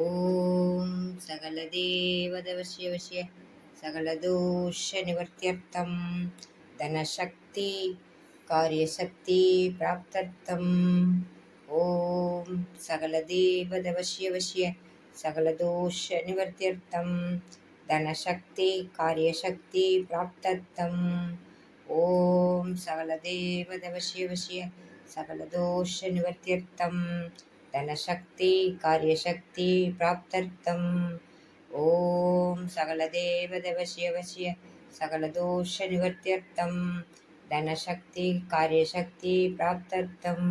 ॐ सकलदेवदवश्य वश्य सकलदोषनिवर्त्यर्थं धनशक्ति कार्यशक्ति प्राप्त्यर्थम् ॐ सकलदेवदवश्य वश्य सकलदोषनिवर्त्यर्थं धनशक्ति कार्यशक्ति प्राप्त्यर्थम् ॐ सकलदेवदवश्य वश्य सकलदोषनिवर्त्यर्थं धनशक्ति कार्यशक्ति प्राप्त्यर्थम् ॐ सकलदेवदेवस्य वश्य सकलदोषनिवर्त्यर्थं धनशक्ति कार्यशक्ति प्राप्त्यर्थम्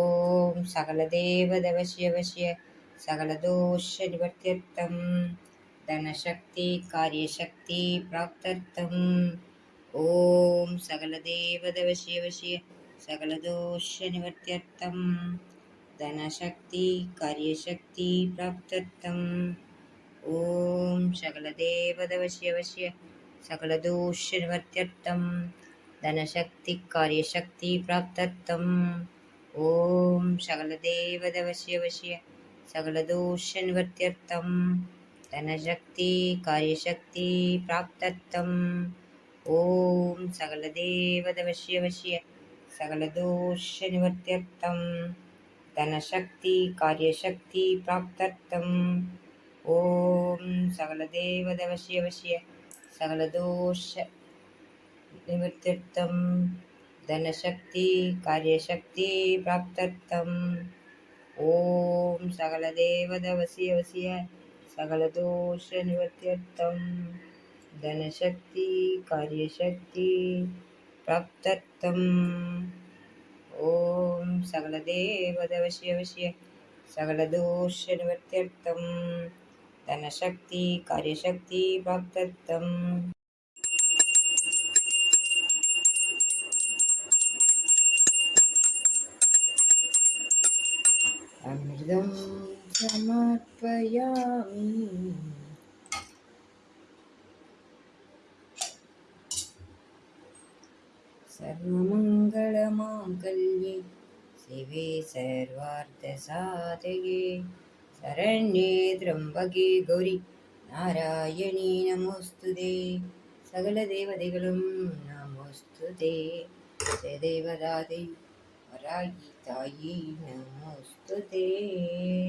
ॐ सकलदेवदेवस्य वश्य सकलदोषनिवर्त्यर्थं धनशक्ति कार्यशक्ति प्राप्त्यर्थम् ॐ सकलदेवदेवस्य वश्य सकलदोषनिवर्त्यर्थम् धनशक्ति कार्यशक्ति प्राप्त्यर्थम् ॐ सकलदेवदवश्यवश्य सकलदोषनिवर्त्यर्थं धनशक्ति कार्यशक्ति प्राप्त्यर्थम् ॐ सकलदेवदवश्यवश्य सकलदोषनिवर्त्यर्थं धनशक्ति कार्यशक्ति प्राप्त्यर्थम् ॐ सकलदेवदवश्यवश्य सकलदोषनिवर्त्यर्थम् தனசக்தி காரியசக்தி பிராப்தர்த்தம். ஓம் சகலதேவதவசியவசிய சகலதோஷ நிவர்த்திர்த்தம். தனசக்தி காரியசக்தி பிராப்தர்த்தம். ஓம் சகலதேவதவசியவசிய சகலதோஷ நிவர்த்தியர்த்தம் தனசக்தி காரியசக்தி பிராப்தர்த்தம். ॐ सकलदेवदवश्यवश्य सकलदोषनिवर्त्यर्थं धनशक्ति कार्यशक्ति प्राप्त्यर्थम् अमृतं समर्पयामि सर्वमङ्गलमाङ्गल्ये दिवे सर्वार्थसाधये। शरण्ये त्र्यम्बके गौरि नारायणी नमोऽस्तु ते। सकलदेवदेगं नमोस्तु ते। सदेवदाते नयितायै नमोऽस्तु ते।